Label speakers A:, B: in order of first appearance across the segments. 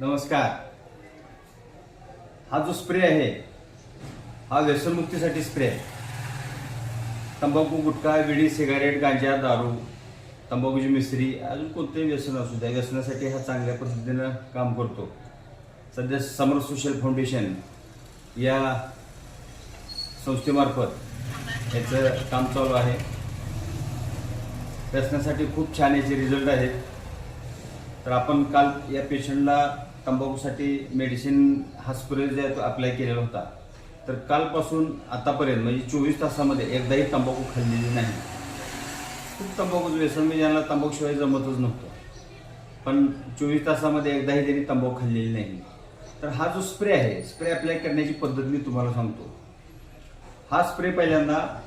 A: नमस्कार. हा जो स्प्रे आहे हा व्यसनमुक्तीसाठी स्प्रे आहे. तंबाखू गुटखा विडी सिगारेट गांजा दारू तंबाखूची मिसरी अजून कोणतेही व्यसन असू द्या व्यसनासाठी हा चांगल्या पद्धतीनं काम करतो. सध्या समर सोशल फाउंडेशन या संस्थेमार्फत याचं काम चालू आहे. व्यसनासाठी खूप छान याचे रिझल्ट आहेत. तर आपण काल या पेशंटला तंबाखूसाठी मेडिसिन हा स्प्रे जे तो अप्लाय केलेला होता. तर कालपासून आतापर्यंत म्हणजे चोवीस तासामध्ये एकदाही तंबाखू खाल्लेली नाही. खूप तंबाखूचं व्यसन म्हणजे मी ज्यांना तंबाखूशिवाय जमतच नव्हतं. पण चोवीस तासामध्ये एकदाही त्यांनी तंबाखू खाल्लेली नाही. तर हा जो स्प्रे आहे स्प्रे अप्लाय करण्याची पद्धत मी तुम्हाला सांगतो. हा स्प्रे पहिल्यांदा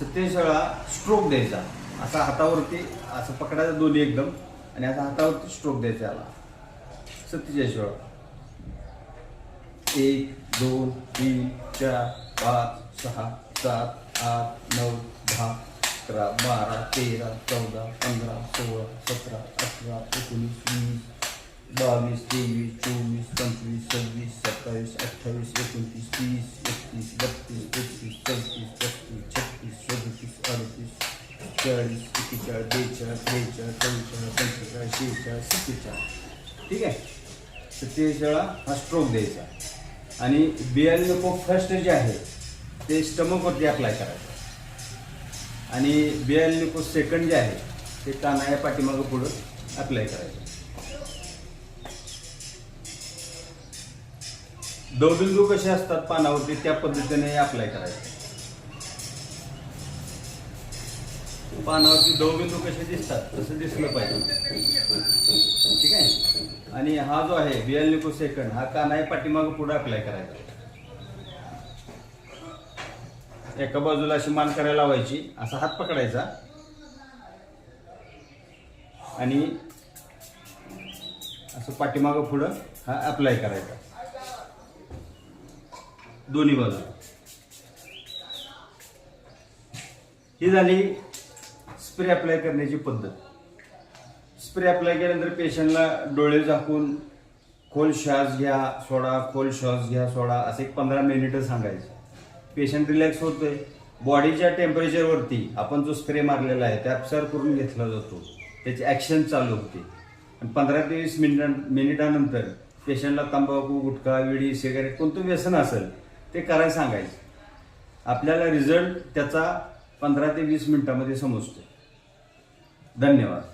A: सत्तेचाळीस वेळा स्ट्रोक द्यायचा. असा हातावरती असं पकडायचं दोन्ही एकदम. आणि असा हातावरती स्ट्रोक द्यायचा याला. सत्तेचाळीस वेळा एक दोन तीन चार पाच सहा सात आठ नऊ दहा अकरा बारा तेरा चौदा पंधरा सोळा सतरा अठरा एकोणीस वीस बावीस तेवीस चोवीस पंचवीस सव्वीस सत्तावीस अठ्ठावीस एकोणतीस तीस एकतीस बत्तीस एकतीस चौतीस पस्तीस छत्तीस सदतीस अडतीस चाळीस एक्केचाळीस बेचाळीस त्रेचाळीस चव्वेचाळीस पंचेचाळीस शेहेचाळीस सत्तेचाळीस ठीक आहे? सत्तेचाळीस वेळा हा स्ट्रोक द्यायचा. आणि बिएल नको फर्स्ट जे आहे ते स्टमकवरती अप्लाय करायचं. आणि बिएल नको सेकंड जे आहे ते काना या पाठीमागं पुढं अप्लाय करायचं. दवबिंदू कसे असतात पानावरती त्या पद्धतीने अप्लाय करायचं. पानावरती दवबिंदू कसे दिसतात तसं दिसलं पाहिजे. ठीक आहे? आणि हा जो आहे बिएल निको सेकंड हा का नाही पाठीमागं पुढे अप्लाय करायचा? एका बाजूला अशी मान करायला लावायची असा हात पकडायचा. आणि असं पाठीमाग पुढं हा अप्लाय करायचा. दोन्ही बाजू ही झाली स्प्रे अप्लाय करण्याची पद्धत. स्प्रे अप्लाय केल्यानंतर पेशंटला डोळे झाकून खोल श्वास घ्या सोडा खोल श्वास घ्या सोडा असं एक पंधरा मिनिटं सांगायचं. पेशंट रिलॅक्स होतोय. बॉडीच्या टेम्परेचरवरती आपण जो स्प्रे मारलेला आहे ते अपसार करून घेतला जातो. त्याची ॲक्शन चालू होते. आणि पंधरा ते वीस मिनिटां मिनिटानंतर पेशंटला तंबाखू गुटखा विडी सिगारेट कोणतं व्यसन असेल ते करायला सांगायचं. आपल्याला रिझल्ट त्याचा पंधरा ते वीस मिनिटामध्ये समजतो धन्यवाद.